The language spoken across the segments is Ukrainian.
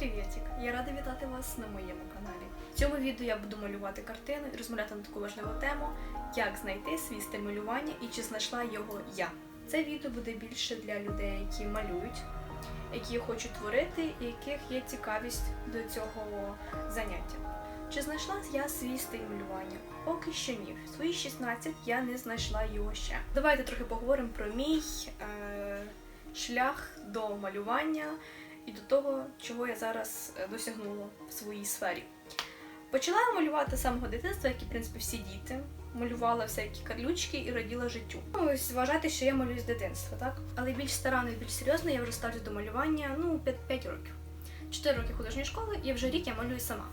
Привітик! Я рада вітати вас на моєму каналі. В цьому відео я буду малювати картину і розмовляти на таку важливу тему, як знайти свій стиль малювання і чи знайшла його я. Це відео буде більше для людей, які малюють, які хочуть творити і яких є цікавість до цього заняття. Чи знайшла я свій стиль малювання? Поки що ні. Свої 16 я не знайшла його ще. Давайте трохи поговоримо про мій е- шлях до малювання і до того, чого я зараз е, досягнула в своїй сфері. Почала я малювати з самого дитинства, як і в принципі всі діти. Малювала всякі карлючки і раділа життю. Ну, Ось вважайте, що я малюю з дитинства, так? Але більш старанно і більш серйозно я вже ставлю до малювання ну, 5, 5 років. 4 роки художньої школи, і вже рік я малюю сама.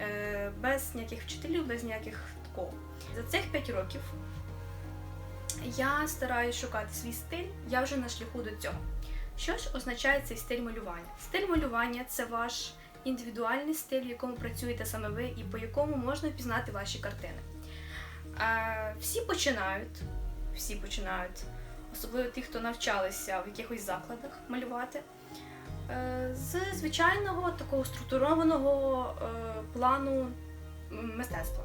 Е, без ніяких вчителів, без ніяких такого. За цих 5 років я стараюсь шукати свій стиль, я вже на шляху до цього. Що ж означає цей стиль малювання? Стиль малювання це ваш індивідуальний стиль, в якому працюєте саме ви і по якому можна впізнати ваші картини. Всі починають, всі починають, особливо ті, хто навчалися в якихось закладах малювати, е, з звичайного такого структурованого е, плану мистецтва.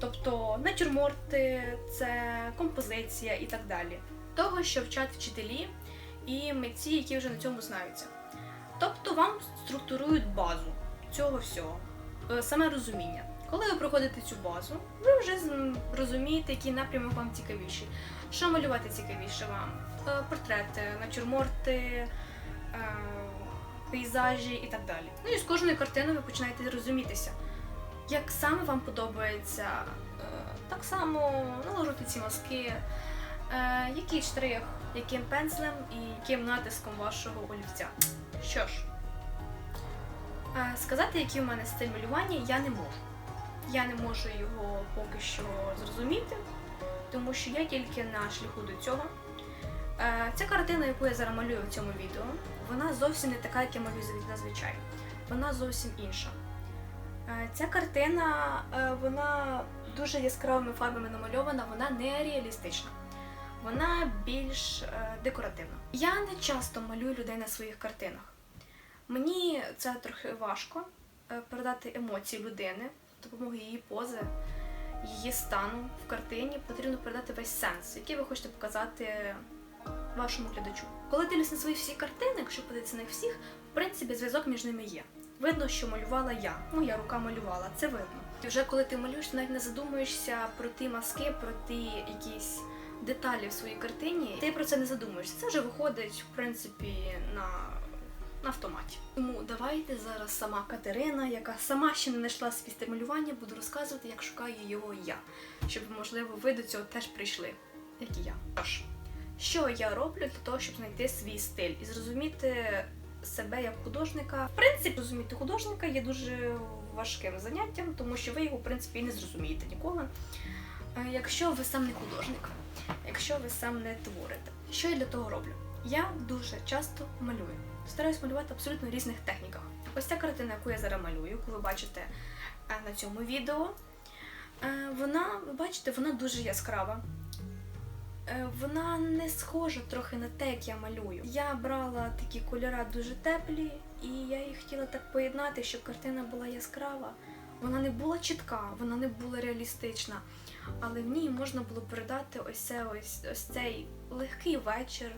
Тобто натюрморти, це композиція і так далі. Того, що вчать вчителі і митці, які вже на цьому знаються. Тобто вам структурують базу цього всього, е, саме розуміння. Коли ви проходите цю базу, ви вже розумієте, який напрямок вам цікавіший. Що малювати цікавіше вам? Е, Портрети, натюрморти, е, пейзажі і так далі. Ну і з кожною картиною ви починаєте розумітися, як саме вам подобається так само наложити ці мазки, який штрих, яким пензлем і яким натиском вашого олівця. Що ж, е, сказати, який у мене стиль малювання, я не можу. Я не можу його поки що зрозуміти, тому що я тільки на шляху до цього. Е, Ця картина, яку я зараз малюю в цьому відео, вона зовсім не така, як я малюю зазвичай. Вона зовсім інша. Е, Ця картина, вона дуже яскравими фарбами намальована, вона не реалістична. Вона більш е, декоративна. Я не часто малюю людей на своїх картинах. Мені це трохи важко е, передати емоції людини, з допомогою її пози, її стану в картині потрібно передати весь сенс, який ви хочете показати вашому глядачу. Коли дивлюсь на свої всі картини, якщо подивитися на них всіх, в принципі, зв'язок між ними є. Видно, що малювала я. Моя рука малювала, це видно. І вже коли ти малюєш, ти навіть не задумуєшся про ті маски, про ті якісь деталі в своїй картині. Ти про це не задумуєшся. Це вже виходить, в принципі, на, на автоматі. Тому давайте зараз сама Катерина, яка сама ще не знайшла свій стиль буду розказувати, як шукаю його я, щоб, можливо, ви до цього теж прийшли, як і я. Тож, що я роблю для того, щоб знайти свій стиль і зрозуміти себе як художника. В принципі, розуміти художника є дуже важким заняттям, тому що ви його, в принципі, і не зрозумієте ніколи. Е, Якщо ви сам не художник, якщо ви сам не творите. Що я для того роблю? Я дуже часто малюю. Стараюсь малювати абсолютно в різних техніках. Ось ця картина, яку я зараз малюю, яку ви бачите е, на цьому відео, е, вона, ви бачите, вона дуже яскрава. Вона не схожа трохи на те, як я малюю. Я брала такі кольори дуже теплі, і я їх хотіла так поєднати, щоб картина була яскрава. Вона не була чітка, вона не була реалістична, але в ній можна було передати ось, це, ось, ось цей легкий вечір.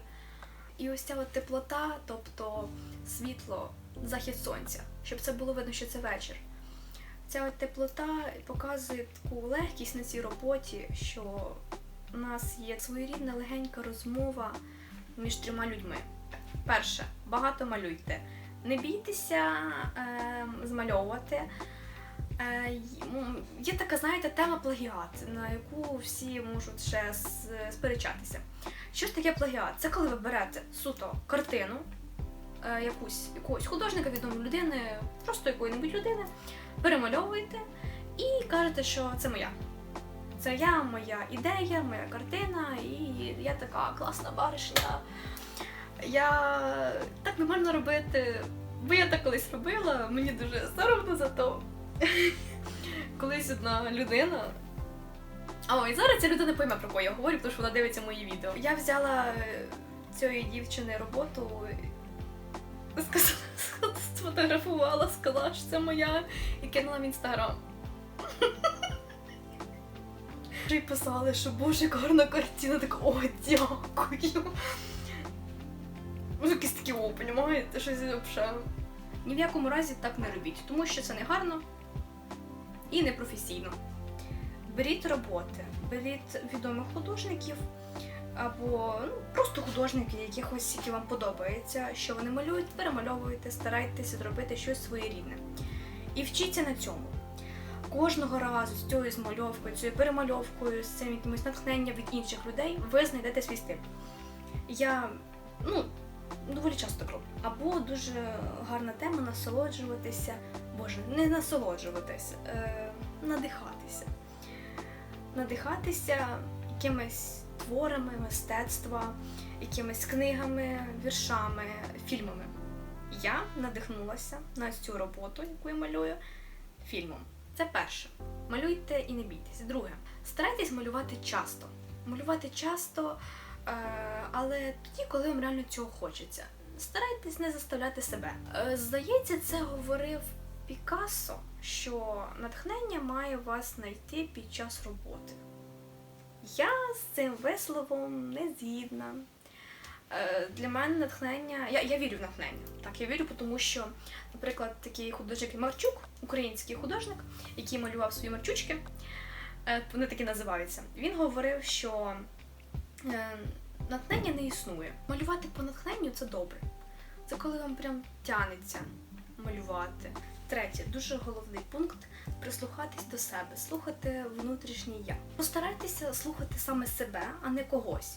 І ось ця от теплота, тобто світло, захід сонця, щоб це було видно, що це вечір. Ця от теплота показує таку легкість на цій роботі, що у нас є своєрідна легенька розмова між трьома людьми. Перше, багато малюйте. Не бійтеся е, змальовувати. Е, є така, знаєте, тема плагіат, на яку всі можуть ще сперечатися. Що ж таке плагіат? Це коли ви берете суто картину е, якусь, якогось художника, відомої людини, просто якої-небудь людини, перемальовуєте і кажете, що це моя. Це я, моя ідея, моя картина, і я така класна баришня. Я так не можна робити, бо я так колись робила, мені дуже соромно за то. Колись одна людина. А ой, зараз ця людина пойме, про кого я говорю, тому що вона дивиться мої відео. Я взяла е, цієї дівчини роботу сфотографувала, сказала, що це моя, і кинула в інстаграм. Й писали, що боже, гарна картина, так о, дякую. Ну, якісь такі о, понімаєте, щось взагалі. Ні в якому разі так не робіть, тому що це не гарно і не професійно. Беріть роботи, беріть відомих художників або ну, просто художників, якихось, які вам подобаються, що вони малюють, перемальовуєте, старайтеся зробити щось своєрідне. І вчіться на цьому. Кожного разу з цією змальовкою, цією перемальовкою, з цим якимось натхненням від інших людей, ви знайдете свій стиль. Я ну, доволі часто так роблю. Або дуже гарна тема насолоджуватися, боже, не насолоджуватися, е, надихатися. Надихатися якимись творами мистецтва, якимись книгами, віршами, фільмами. Я надихнулася на цю роботу, яку я малюю, фільмом. Це перше. Малюйте і не бійтесь. Друге, старайтесь малювати часто. Малювати часто, але тоді, коли вам реально цього хочеться. Старайтесь не заставляти себе. Е, здається, це говорив Пікассо, що натхнення має вас знайти під час роботи. Я з цим висловом не згідна. Е, Для мене натхнення. Я, я вірю в натхнення. Так, я вірю, тому що, наприклад, такий художник Марчук, український художник, який малював свої марчучки, е, вони такі називаються. Він говорив, що е, натхнення не існує. Малювати по натхненню це добре. Це коли вам прям тянеться малювати. Третє, дуже головний пункт прислухатись до себе, слухати внутрішнє я. Постарайтеся слухати саме себе, а не когось.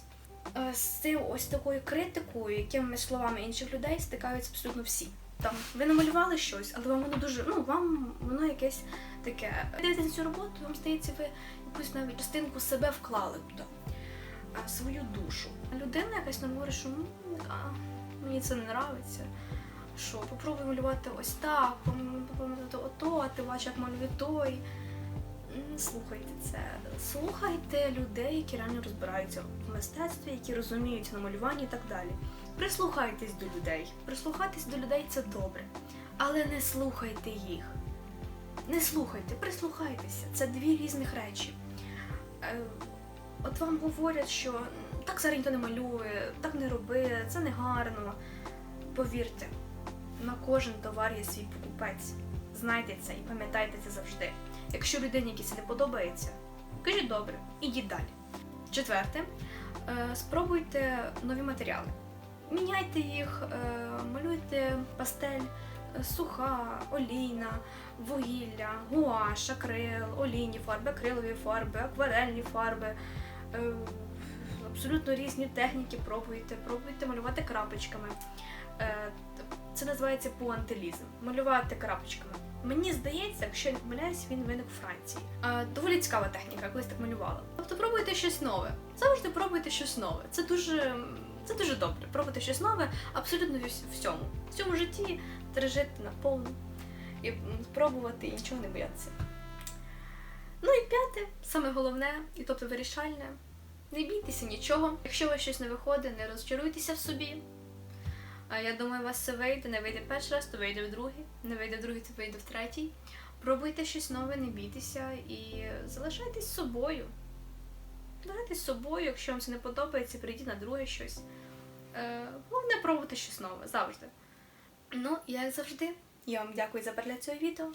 Е, З цим ось такою критикою, якими словами інших людей стикаються абсолютно всі. Там ви намалювали щось, але вам воно дуже, ну вам воно якесь таке. Ви на цю роботу, вам здається, ви якусь навіть частинку себе вклали туди, свою душу. Людина якась нам говорить, що «М, а, мені це не нравиться. Що попробуй малювати ось так, малювати ото, а ти бачиш, як малює той. Слухайте це. Слухайте людей, які реально розбираються в мистецтві, які розуміють на малюванні і так далі. Прислухайтесь до людей. Прислухатись до людей це добре. Але не слухайте їх. Не слухайте, прислухайтеся. Це дві різних речі. От вам говорять, що так зараз ніхто не малює, так не роби, це не гарно. Повірте, на кожен товар є свій покупець. Знайте це і пам'ятайте це завжди. Якщо людині якийсь не подобається, кажіть добре, ідіть далі. Четверте, е, спробуйте нові матеріали. Міняйте їх, е, малюйте пастель, суха, олійна, вугілля, гуаш, акрил, олійні фарби, акрилові фарби, акварельні фарби. Е, Абсолютно різні техніки пробуйте, пробуйте малювати крапочками. Е, Це називається пуантилізм. Малювати крапочками. Мені здається, якщо я не помиляюсь, він виник у Франції. Доволі цікава техніка, колись так малювала. Тобто пробуйте щось нове. Завжди пробуйте щось нове. Це дуже, це дуже добре. Пробуйте щось нове абсолютно всьому. В цьому житті треба жити наповну і спробувати і нічого не боятися. Ну і п'яте, саме головне, і тобто вирішальне. Не бійтеся нічого. Якщо у вас щось не виходить, не розчаруйтеся в собі. Я думаю, у вас все вийде. Не вийде перший раз, то вийде в другий. Не вийде в другий, то вийде в третій. Пробуйте щось нове, не бійтеся і залишайтесь собою. Залишайтесь собою, якщо вам це не подобається, прийдіть на друге щось. Е, головне пробувати щось нове завжди. Ну, як завжди, я вам дякую за перегляд цього відео.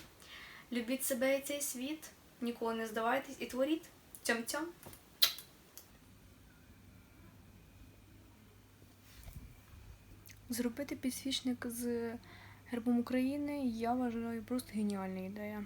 Любіть себе і цей світ, ніколи не здавайтесь і творіть. Цьом-цьом. Зробити підсвічник з гербом України я вважаю просто геніальна ідея.